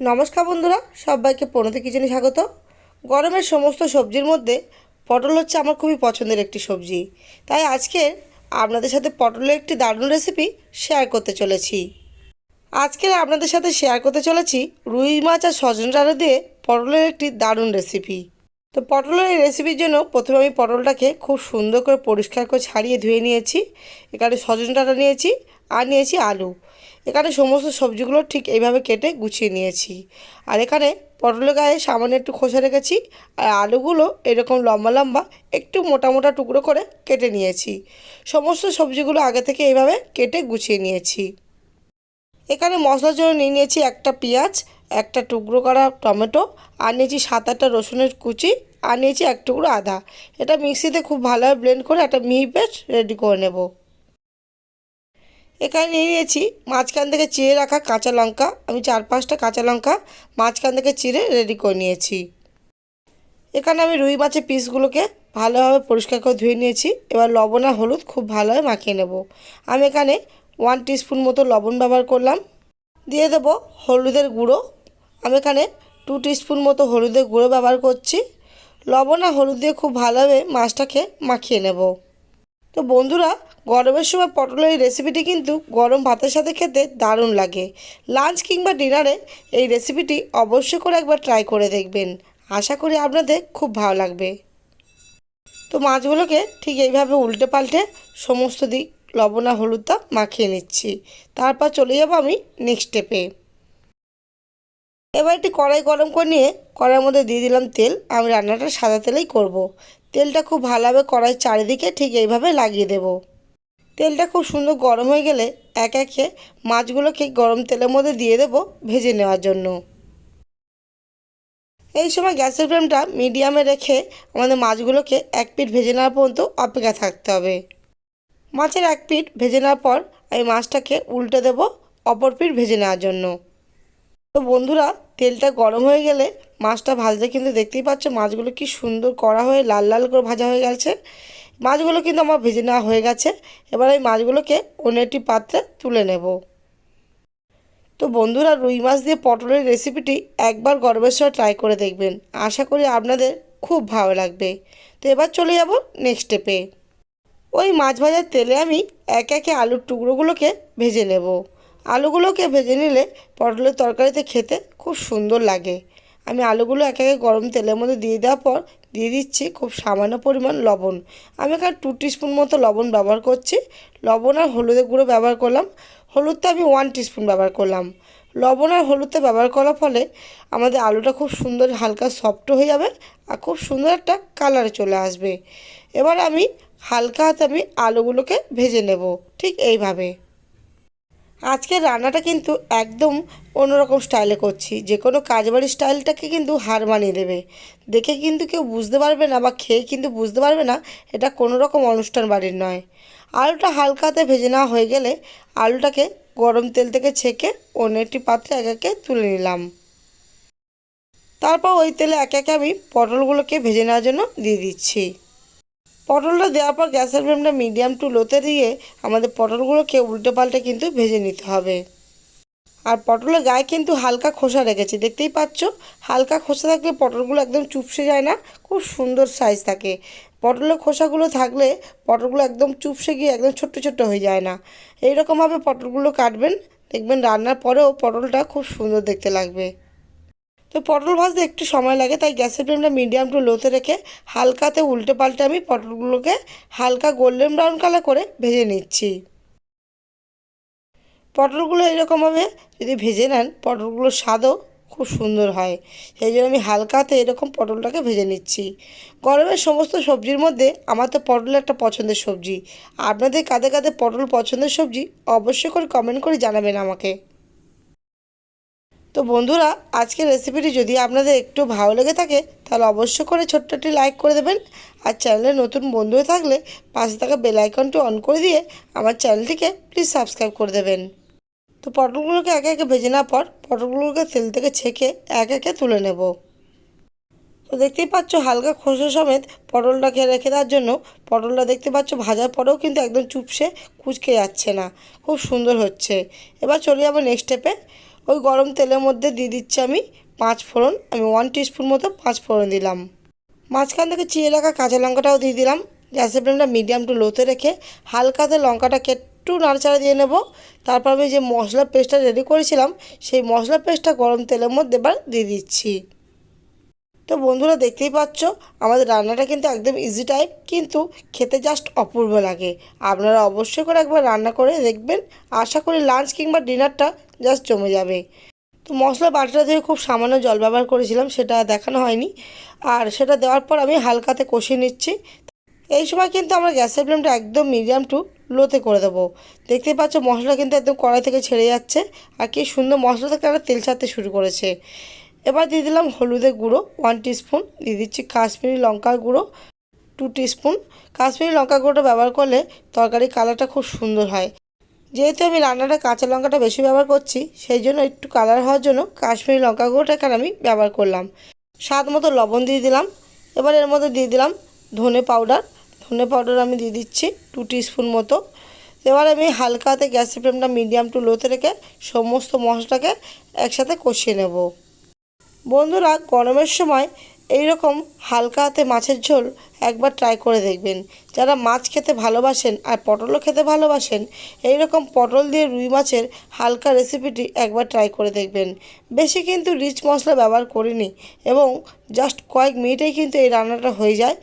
নমস্কার বন্ধুরা, সবাইকে পনেরো কিচেনে স্বাগত। গরমের সমস্ত সবজির মধ্যে পটল হচ্ছে আমার খুবই পছন্দের একটি সবজি। তাই আজকে আপনাদের সাথে পটলের একটি দারুণ রেসিপি শেয়ার করতে চলেছি। আজকে আপনাদের সাথে শেয়ার করতে চলেছি রুই মাছ আর সজন ডালে দিয়ে পটলের একটি দারুণ রেসিপি তো পটলের রেসিপির জন্য প্রথমে আমি পটলটাকে খুব সুন্দর করে পরিষ্কার করে ছাড়িয়ে ধুয়ে নিয়েছি। এখানে সজন ডাঁটা নিয়েছি আর নিয়েছি আলু। এখানে সমস্ত সবজিগুলো ঠিক এইভাবে কেটে গুছিয়ে নিয়েছি। আর এখানে পটলের গায়ে সামান্য একটু খোসা রেখেছি আর আলুগুলো এরকম লম্বা লম্বা একটু মোটা মোটা টুকরো করে কেটে নিয়েছি। সমস্ত সবজিগুলো আগে থেকে এইভাবে কেটে গুছিয়ে নিয়েছি। এখানে মশলার জন্য নিয়ে নিয়েছি একটা পেঁয়াজ, একটা টুকরো করা টমেটো, আর নিয়েছি সাত আটটা রসুনের কুচি, আর নিয়েছি এক টুকরো আদা। এটা মিক্সিতে খুব ভালোভাবে ব্লেন্ড করে একটা মিহি পেস্ট রেডি করে নেব। এখানে নিয়ে নিয়েছি মাঝখান থেকে চিড়ে রাখা কাঁচা লঙ্কা। আমি চার পাঁচটা কাঁচা লঙ্কা মাঝখান থেকে চিড়ে রেডি করে নিয়েছি। এখানে আমি রুই মাছের পিসগুলোকে ভালোভাবে পরিষ্কার করে ধুয়ে নিয়েছি। এবার লবণ আর হলুদ খুব ভালোভাবে মাখিয়ে নেব। আমি এখানে ওয়ান টিস্পুন মতো লবণ ব্যবহার করলাম। দিয়ে দেব হলুদের গুঁড়ো। আমি এখানে টু টিস্পুন মতো হলুদের গুঁড়ো ব্যবহার করছি। লবণ আর হলুদ দিয়ে খুব ভালোভাবে মাছটাকে মাখিয়ে নেব। তো বন্ধুরা, গরমের সময় পটলের এই রেসিপিটি কিন্তু গরম ভাতের সাথে খেতে দারুণ লাগে। লাঞ্চ কিংবা ডিনারে এই রেসিপিটি অবশ্যই করে একবার ট্রাই করে দেখবেন। আশা করি আপনাদের খুব ভালো লাগবে। তো মাছগুলোকে ঠিক এইভাবে উল্টে পাল্টে সমস্ত দিক লবণ হলুদটা মাখিয়ে নিচ্ছি। তারপর চলে যাব আমি নেক্সট স্টেপে এবার একটি কড়াই গরম করে নিয়ে কড়াইয়ের মধ্যে দিয়ে দিলাম তেল। আমি রান্নাটা সাদা তেলেই করব। তেলটা খুব ভালোভাবে কড়াই চারিদিকে ঠিক এইভাবে লাগিয়ে দেব। তেলটা খুব সুন্দর গরম হয়ে গেলে এক একে মাছগুলোকে গরম তেলের মধ্যে দিয়ে দেব ভেজে নেওয়ার জন্য। এই সময় গ্যাসের ফ্লেমটা মিডিয়ামে রেখে আমাদের মাছগুলোকে এক পিঠ ভেজে নেওয়ার পর্যন্ত অপেক্ষা থাকতে হবে। মাছের এক পিঠ ভেজে নেওয়ার পর আমি মাছটাকে উল্টে দেব, অপর পিঠ ভেজে নেওয়ার জন্য। তো বন্ধুরা, তেলটা গরম হয়ে গেলে মাছটা ভাজতে কিন্তু দেখতেই পাচ্ছ মাছগুলো কি সুন্দর কড়া হয়ে লাল লাল করে ভাজা হয়ে গেছে। মাছগুলো কিন্তু আমার ভেজে নেওয়া হয়ে গেছে। এবার এই মাছগুলোকে অন্য একটি পাত্রে তুলে নেব। তো বন্ধুরা, রুই মাছ দিয়ে পটলের রেসিপিটি একবার গরমের সময় ট্রাই করে দেখবেন। আশা করি আপনাদের খুব ভালো লাগবে। তো এবার চলে যাব নেক্সট স্টেপে ওই মাছ ভাজার তেলে আমি এক একে আলুর টুকরোগুলোকে ভেজে নেব। আলুগুলোকে ভেজে নিলে পটলের তরকারিতে খেতে খুব সুন্দর লাগে। আমি আলুগুলো এক একে গরম তেলের মধ্যে দিয়ে দেওয়ার পর দিয়ে দিচ্ছি খুব সামান্য পরিমাণ লবণ। আমি এখানে টু টিস্পুন মতো লবণ ব্যবহার করছি। লবণ আর হলুদের গুঁড়ো ব্যবহার করলাম। হলুদটা আমি ওয়ান টিস্পুন ব্যবহার করলাম। লবণ আর হলুদটা ব্যবহার করার ফলে আমাদের আলুটা খুব সুন্দর হালকা সফট হয়ে যাবে আর খুব সুন্দর একটা কালারে চলে আসবে। এবার আমি হালকা হাতে আমি আলুগুলোকে ভেজে নেব, ঠিক এইভাবে। আজকের রান্নাটা কিন্তু একদম অন্যরকম স্টাইলে করছি, যে কোনো কাজবাড়ির স্টাইলটাকে কিন্তু হার মানিয়ে দেবে দেখে কিন্তু কেউ বুঝতে পারবে না বা খেয়ে কিন্তু বুঝতে পারবে না, এটা কোনো রকম অনুষ্ঠান বাড়ির নয়। আলুটা হালকাতে ভেজে নেওয়া হয়ে গেলে আলুটাকে গরম তেল থেকে ছেঁকে অন্য একটি পাত্রে এক একে তুলে নিলাম। তারপর ওই তেলে এক একে আমি পটলগুলোকে ভেজে নেওয়ার জন্য দিয়ে দিচ্ছি। পটলটা দেওয়ার পর গ্যাসের ফ্লেমটা মিডিয়াম টু লোতে দিয়ে আমাদের পটলগুলোকে উল্টে পাল্টে কিন্তু ভেজে নিতে হবে। আর পটলের গায়ে কিন্তু হালকা খোসা রেখেছি, দেখতেই পাচ্ছ? হালকা খোসা থাকলে পটলগুলো একদম চুপসে যায় না, খুব সুন্দর সাইজ থাকে। পটলের খোসাগুলো থাকলে পটলগুলো একদম চুপসে গিয়ে একদম ছোট্ট ছোট্ট হয়ে যায় না। এইরকমভাবে পটলগুলো কাটবেন, দেখবেন রান্নার পরেও পটলটা খুব সুন্দর দেখতে লাগবে। তো পটল ভাজতে একটু সময় লাগে, তাই গ্যাসের ফ্লেমটা মিডিয়াম টু লোতে রেখে হালকাতে উল্টে পাল্টে আমি পটলগুলোকে হালকা গোল্ডেন ব্রাউন কালার করে ভেজে নিচ্ছি। পটলগুলো এরকমভাবে যদি ভেজে নেন, পটলগুলোর স্বাদও খুব সুন্দর হয়। সেই জন্য আমি হালকাতে এরকম পটলটাকে ভেজে নিচ্ছি। গরমের সমস্ত সবজির মধ্যে আমার তো পটল একটা পছন্দের সবজি। আপনাদের কাঁধে কাঁধে পটল পছন্দের সবজি, অবশ্যই করে কমেন্ট করে জানাবেন আমাকে। তো বন্ধুরা, আজকের রেসিপিটি যদি আপনাদের একটু ভালো লেগে থাকে, তাহলে অবশ্য করে ছোট্ট একটি লাইক করে দেবেন। আর চ্যানেলে নতুন বন্ধু থাকলে পাশে থাকা বেল আইকনটি অন করে দিয়ে আমার চ্যানেলটিকে প্লিজ সাবস্ক্রাইব করে দেবেন। তো পটলগুলোকে একে একে ভেজে নেওয়ার পর পটলগুলোকে তেল থেকে ছেঁকে এক একে তুলে নেব। তো দেখতেই পাচ্ছ হালকা খোসা সমেত পটলটাকে রেখে দেওয়ার জন্য পটলটা দেখতে পাচ্ছ ভাজার পরেও কিন্তু একদম চুপসে কুচকে যাচ্ছে না, খুব সুন্দর হচ্ছে। এবার চলে যাব নেক্সট স্টেপে ওই গরম তেলের মধ্যে দিয়ে দিচ্ছি আমি পাঁচ ফোড়ন। আমি ওয়ান টিস্পুন মতো পাঁচ ফোড়ন দিলাম। মাঝখান থেকে চিয়ে রাখা কাঁচা লঙ্কাটাও দিয়ে দিলাম। গ্যাসের ফ্লেমটা মিডিয়াম টু লোতে রেখে হালকাতে লঙ্কাটাকে একটু নাড়াচাড়া দিয়ে নেব। তারপর আমি যে মশলা পেস্টটা রেডি করেছিলাম, সেই মশলা পেস্টটা গরম তেলের মধ্যে এবার দিয়ে দিচ্ছি। তো বন্ধুরা দেখতেই পাচ্ছ, আমাদের রান্নাটা কিন্তু একদম ইজি টাইপ কিন্তু খেতে জাস্ট অপূর্ব লাগে। আপনারা অবশ্যই করে একবার রান্না করে দেখবেন, আশা করি লাঞ্চ কিংবা ডিনারটা জাস্ট জমে যাবে। তো মশলা বাটাটা দিয়ে খুব সামান্য জল ব্যবহার করেছিলাম, সেটা দেখানো হয়নি। আর সেটা দেওয়ার পর আমি হালকাতে কষিয়ে নিচ্ছি। এই সময় কিন্তু আমরা গ্যাসের ফ্লেমটা একদম মিডিয়াম টু লোতে করে দেবো। দেখতেই পাচ্ছ মশলা কিন্তু একদম কড়াই থেকে ছেড়ে যাচ্ছে, আর কি সুন্দর মশলা থেকে তেল ছাড়তে শুরু করেছে। এবার দিয়ে দিলাম হলুদের গুঁড়ো ওয়ান টিস্পুন দিয়ে দিচ্ছি কাশ্মীরি লঙ্কার গুঁড়ো টু টিস্পুন কাশ্মীরি লঙ্কা গুঁড়োটা ব্যবহার করলে তরকারির কালারটা খুব সুন্দর হয়। যেহেতু আমি রান্নাটা কাঁচা লঙ্কাটা বেশি ব্যবহার করছি, সেই জন্য একটু কালার হওয়ার জন্য কাশ্মীরি লঙ্কা গুঁড়োটা এখানে আমি ব্যবহার করলাম। স্বাদ মতো লবণ দিয়ে দিলাম। এবার এর মধ্যে দিয়ে দিলাম ধনে পাউডার। ধনে পাউডার আমি দিয়ে দিচ্ছি টু স্পুন মতো। এবার আমি হালকাতে গ্যাসের ফ্লেমটা মিডিয়াম টু লোতে রেখে সমস্ত মশলাটাকে একসাথে কষিয়ে নেব। বন্ধুরা, গরমের সময় এই রকম হালকা হাতে মাছের ঝোল একবার ট্রাই করে দেখবেন। যারা মাছ খেতে ভালোবাসেন আর পটলও খেতে ভালোবাসেন এই রকম পটল দিয়ে রুই মাছের হালকা রেসিপিটি একবার ট্রাই করে দেখবেন। বেশি কিন্তু রিচ মশলা ব্যবহার করিনি এবং জাস্ট কয়েক মিনিটেই কিন্তু এই রান্নাটা হয়ে যায়।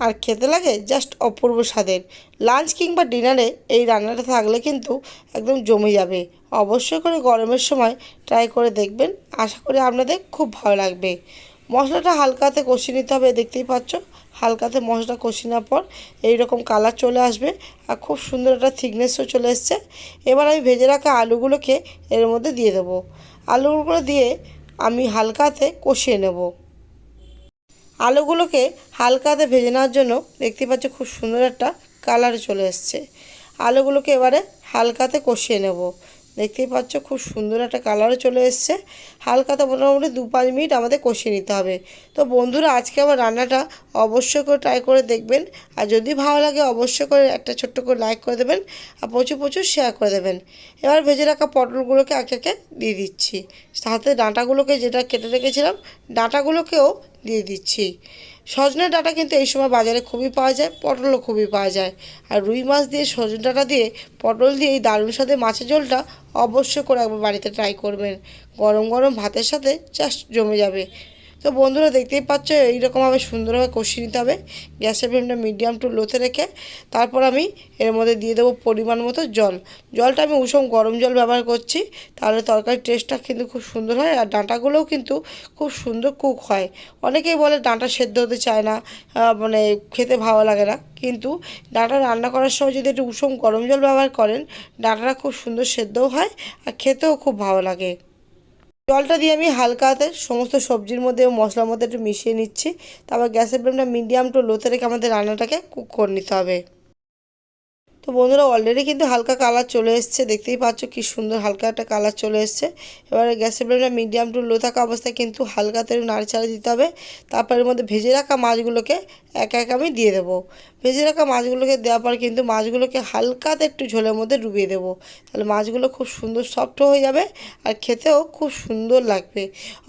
আর খেতে লাগে জাস্ট অপূর্ব স্বাদের। লাঞ্চ কিংবা ডিনারে এই রান্নাটা থাকলে কিন্তু একদম জমে যাবে। অবশ্যই করে গরমের সময় ট্রাই করে দেখবেন। আশা করি আপনাদের খুব ভালো লাগবে। মশলাটা হালকাতে কষিয়ে নিতে হবে, দেখতেই পাচ্ছ। হালকাতে মশলা কষিয়ে নেওয়ার পর এই রকম কালার চলে আসবে আর খুব সুন্দর একটা থিকনেসও চলে এসছে। এবার আমি ভেজে রাখা আলুগুলোকে এর মধ্যে দিয়ে দেবো। আলুগুলো দিয়ে আমি হালকাতে কষিয়ে নেব। আলুগুলোকে হালকাতে ভেজে নেওয়ার জন্য দেখতে পাচ্ছ খুব সুন্দর একটা কালার চলে এসছে। আলুগুলোকে এবারে হালকাতে কষিয়ে নেব। দেখতেই পাচ্ছ, খুব সুন্দর একটা কালারও চলে এসছে। হালকাতে মোটামুটি দু পাঁচ মিনিট আমাদের কষিয়ে নিতে হবে। তো বন্ধুরা, আজকে আমার রান্নাটা অবশ্যই করে ট্রাই করে দেখবেন। আর যদি ভালো লাগে, অবশ্যই করে একটা ছোট্ট করে লাইক করে দেবেন আর প্রচুর প্রচুর শেয়ার করে দেবেন। এবার ভেজে রাখা পটলগুলোকে একে একে দিয়ে দিচ্ছি। সাথে ডাঁটাগুলোকে যেটা কেটে রেখেছিলাম, ডাঁটাগুলোকেও দিয়ে দিচ্ছি। সজনে ডাটা কিন্তু এই সময় বাজারে খুবই পাওয়া যায়, পটলও খুবই পাওয়া যায়। আর রুই মাছ দিয়ে, সজনে ডাটা দিয়ে, পটল দিয়ে এই দারুণ সাথে মাছের ঝোলটা অবশ্যই করে একবার বাড়িতে ট্রাই করবেন। গরম গরম ভাতের সাথে জাস্ট জমে যাবে। তো বন্ধুরা দেখতেই পাচ্ছ, এইরকমভাবে সুন্দরভাবে কষিয়ে নিতে হবে। গ্যাসের ফ্লেমটা মিডিয়াম টু লোতে রেখে তারপর আমি এর মধ্যে দিয়ে দেবো পরিমাণ মতো জল। জলটা আমি উষম গরম জল ব্যবহার করছি, তাহলে তরকারির টেস্টটা কিন্তু খুব সুন্দর হয় আর ডাঁটাগুলোও কিন্তু খুব সুন্দর কুক হয়। অনেকেই বলে ডাঁটা সেদ্ধ হতে চায় না মানে খেতে ভালো লাগে না। কিন্তু ডাঁটা রান্না করার সময় যদি একটু উষম গরম জল ব্যবহার করেন, ডাঁটাটা খুব সুন্দর সেদ্ধও হয় আর খেতেও খুব ভালো লাগে। জলটা দিয়ে আমি হালকা হাতে সমস্ত সবজির মধ্যে মশলার মধ্যে একটু মিশিয়ে নিচ্ছি। তারপর গ্যাসের ফ্লেমটা মিডিয়াম টু লোতে রেখে আমাদের রান্নাটাকে কুক করে নিতে হবে। তো বন্ধুরা অলরেডি কিন্তু হালকা কালার চলে এসছে। দেখতেই পাচ্ছ কি সুন্দর হালকা একটা কালার চলে এসছে। এবারে গ্যাসের ফ্লেমটা মিডিয়াম টু লো থাকা অবস্থায় কিন্তু হালকা হালকাতে নাড়াচাড়া দিতে হবে। তারপর এর মধ্যে ভেজে রাখা মাছগুলোকে এক এক আমি দিয়ে দেবো। ভেজে রাখা মাছগুলোকে দেওয়ার পর কিন্তু মাছগুলোকে হালকাতে একটু ঝোলের মধ্যে ডুবিয়ে দেবো। তাহলে মাছগুলো খুব সুন্দর সফট হয়ে যাবে আর খেতেও খুব সুন্দর লাগবে।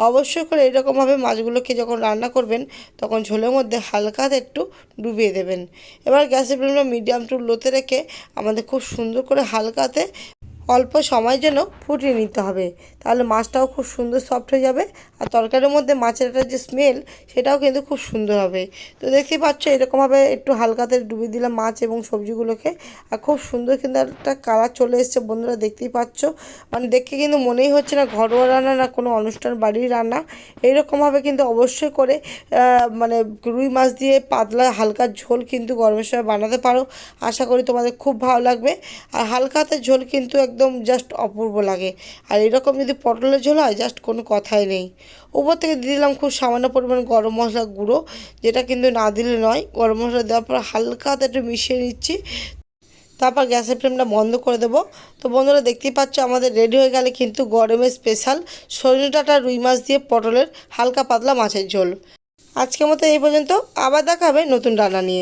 অবশ্যই করে এরকমভাবে মাছগুলোকে যখন রান্না করবেন, তখন ঝোলের মধ্যে হালকাতে একটু ডুবিয়ে দেবেন। এবার গ্যাসের ফ্লেমটা মিডিয়াম টু লোতে রেখে আমাদের খুব সুন্দর করে হালকাতে অল্প সময়ের জন্য ফুটিয়ে নিতে হবে। তাহলে মাছটাও খুব সুন্দর সফট হয়ে যাবে আর তরকারির মধ্যে মাছের একটা যে স্মেল সেটাও কিন্তু খুব সুন্দর হবে। তো দেখতেই পাচ্ছ, এরকমভাবে একটু হালকাতে ডুবিয়ে দিলাম মাছ এবং সবজিগুলোকে। আর খুব সুন্দর কিন্তু একটা কালার চলে এসছে, বন্ধুরা দেখতেই পাচ্ছ। মানে দেখে কিন্তু মনেই হচ্ছে না ঘরোয়া রান্না না কোনো অনুষ্ঠান, বাড়ির রান্না। এইরকমভাবে কিন্তু অবশ্যই করে মানে রুই মাছ দিয়ে পাতলা হালকা ঝোল কিন্তু গরমের সময় বানাতে পারো। আশা করি তোমাদের খুব ভালো লাগবে। আর হালকাতে ঝোল কিন্তু একদম জাস্ট অপূর্ব লাগে। আর এরকম যদি পটলের ঝোল হয় জাস্ট কোনো কথাই নেই। উপর থেকে দিয়ে দিলাম খুব সামান্য পরিমাণ গরম মশলা গুঁড়ো, যেটা কিন্তু না দিলে নয়। গরম মশলা দেওয়ার পর হালকাতে একটু মিশিয়ে নিচ্ছি। তারপর গ্যাসের ফ্লেমটা বন্ধ করে দেবো। তো বন্ধুরা, দেখতেই পাচ্ছ আমাদের রেডি হয়ে গেলে কিন্তু গরমের স্পেশাল সজনে রুই মাছ দিয়ে পটলের হালকা পাতলা মাছের ঝোল। আজকের মতো এই পর্যন্ত। আবার দেখা হবে নতুন রান্না নিয়ে।